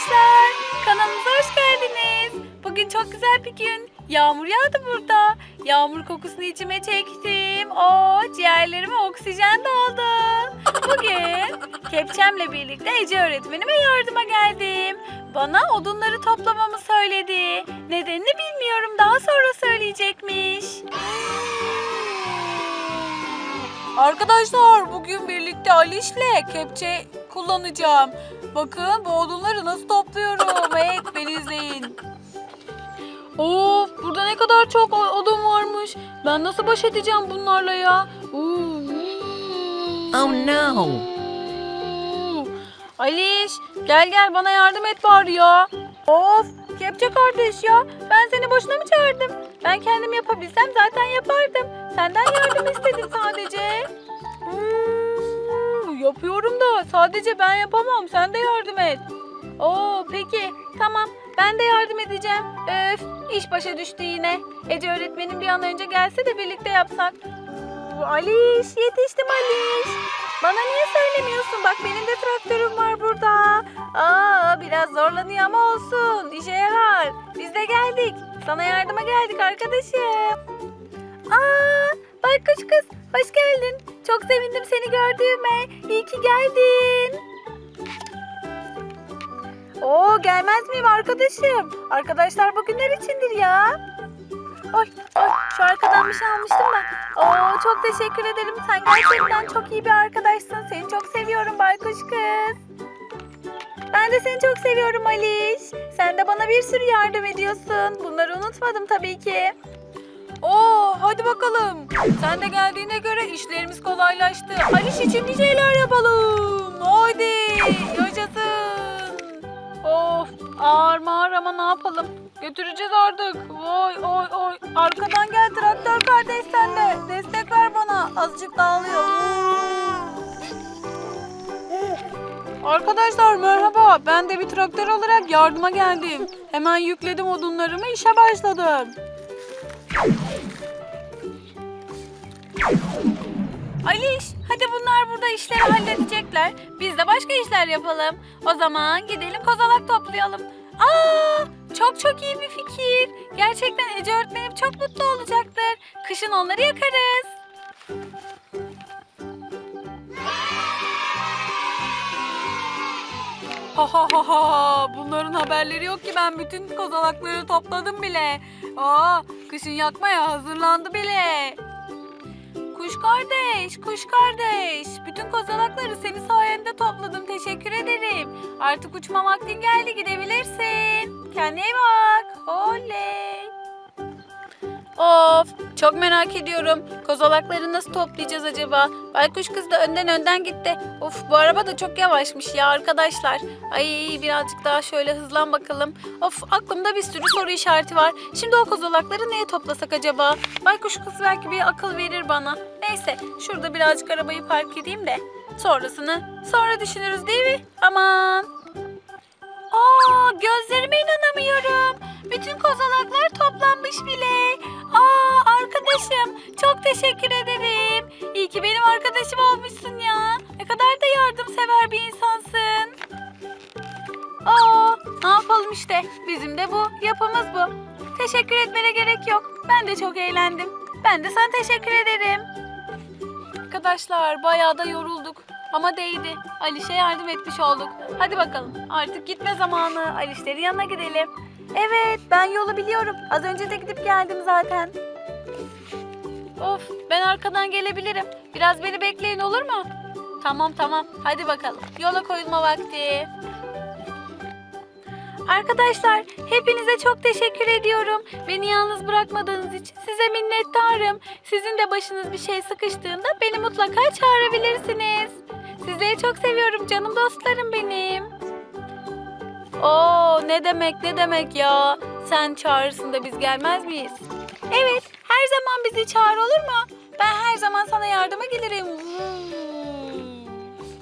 arkadaşlar. Kanalımıza hoş geldiniz. Bugün çok güzel bir gün. Yağmur yağdı burada. Yağmur kokusunu içime çektim. O ciğerlerime oksijen doldu. Bugün kepçemle birlikte Ece öğretmenime yardıma geldim. Bana odunları toplamamı söyledi. Nedenini bilmiyorum. Daha sonra söyleyecekmiş. Arkadaşlar bugün birlikte Aliş'le kepçe kullanacağım. Bakın bu odunları nasıl topluyorum. Evet beni izleyin. Of burada ne kadar çok odun varmış. Ben nasıl baş edeceğim bunlarla ya? Oo. Oh no. Aliş gel gel bana yardım et bari ya. Of kepçe kardeş ya. Ben seni boşuna mı çağırdım? Ben kendim yapabilsem zaten yapardım. Senden yardım istedim sadece. Hmm, yapıyorum da sadece ben yapamam. Sen de yardım et. Oo peki tamam ben de yardım edeceğim. Öf iş başa düştü yine. Ece öğretmenim bir an önce gelse de birlikte yapsak. Aliş yetiştim Aliş. Bana niye söylemiyorsun? Bak benim de traktörüm var burada. Aa biraz zorlanıyor ama olsun. İşe yarar. Biz de geldik. Sana yardıma geldik arkadaşım. Aa baykuş kız hoş geldin. Çok sevindim seni gördüğüme. İyi ki geldin. Oo gelmez miyim arkadaşım? Arkadaşlar bugünler içindir ya. Oy, oy, şu arkadan bir şey almıştım da. Oo, çok teşekkür ederim. Sen gerçekten çok iyi bir arkadaşsın. Seni çok seviyorum Baykuş kız. Ben de seni çok seviyorum Aliş. Sen de bana bir sürü yardım ediyorsun. Bunları unutmadım tabii ki. Oo, hadi bakalım. Sen de geldiğine göre işlerimiz kolaylaştı. Aliş için bir şeyler yapalım. Hadi, yaşasın. Of, ağır mağır ama ne yapalım? Götüreceğiz artık. Oy oy oy. Arkadan gel traktör kardeş sen de. Destek ver bana. Azıcık dağılıyor. Arkadaşlar merhaba. Ben de bir traktör olarak yardıma geldim. Hemen yükledim odunlarımı işe başladım. Aliş, hadi bunlar burada işleri halledecekler. Biz de başka işler yapalım. O zaman gidelim kozalak toplayalım. Aa, çok çok iyi bir fikir. Gerçekten Ece öğretmenim çok mutlu olacaktır. Kışın onları yakarız. Ha ha ha ha. Bunların haberleri yok ki ben bütün kozalakları topladım bile. Aa, kışın yakmaya hazırlandı bile. Kuş kardeş, kuş kardeş. Bütün kozalakları senin sayende topladım. Teşekkür ederim. Artık uçma vaktin geldi. Gidebilirsin. Kendine bak. Oley. Of, çok merak ediyorum. Kozalakları nasıl toplayacağız acaba? Baykuş kız da önden önden gitti. Of, bu araba da çok yavaşmış ya arkadaşlar. Ay birazcık daha şöyle hızlan bakalım. Of, aklımda bir sürü soru işareti var. Şimdi o kozalakları neye toplasak acaba? Baykuş kız belki bir akıl verir bana. Neyse, şurada birazcık arabayı park edeyim de. Sonrasını sonra düşünürüz değil mi? Aman. Aa, gözlerime inanamıyorum. Bütün kozalaklar toplanmış bile. Arkadaşım çok teşekkür ederim. İyi ki benim arkadaşım olmuşsun ya. Ne kadar da yardımsever bir insansın. Aa, ne yapalım işte. Bizim de bu. Yapımız bu. Teşekkür etmene gerek yok. Ben de çok eğlendim. Ben de sana teşekkür ederim. Arkadaşlar bayağı da yorulduk. Ama değdi. Aliş'e yardım etmiş olduk. Hadi bakalım. Artık gitme zamanı. Alişlerin yanına gidelim. Evet ben yolu biliyorum. Az önce de gidip geldim zaten. Of ben arkadan gelebilirim. Biraz beni bekleyin olur mu? Tamam tamam. Hadi bakalım. Yola koyulma vakti. Arkadaşlar hepinize çok teşekkür ediyorum. Beni yalnız bırakmadığınız için size minnettarım. Sizin de başınız bir şey sıkıştığında beni mutlaka çağırabilirsiniz. Sizleri çok seviyorum canım dostlarım benim. Oo ne demek ne demek ya. Sen çağırırsın da biz gelmez miyiz? Evet her zaman bizi çağır olur mu? Ben her zaman sana yardıma gelirim.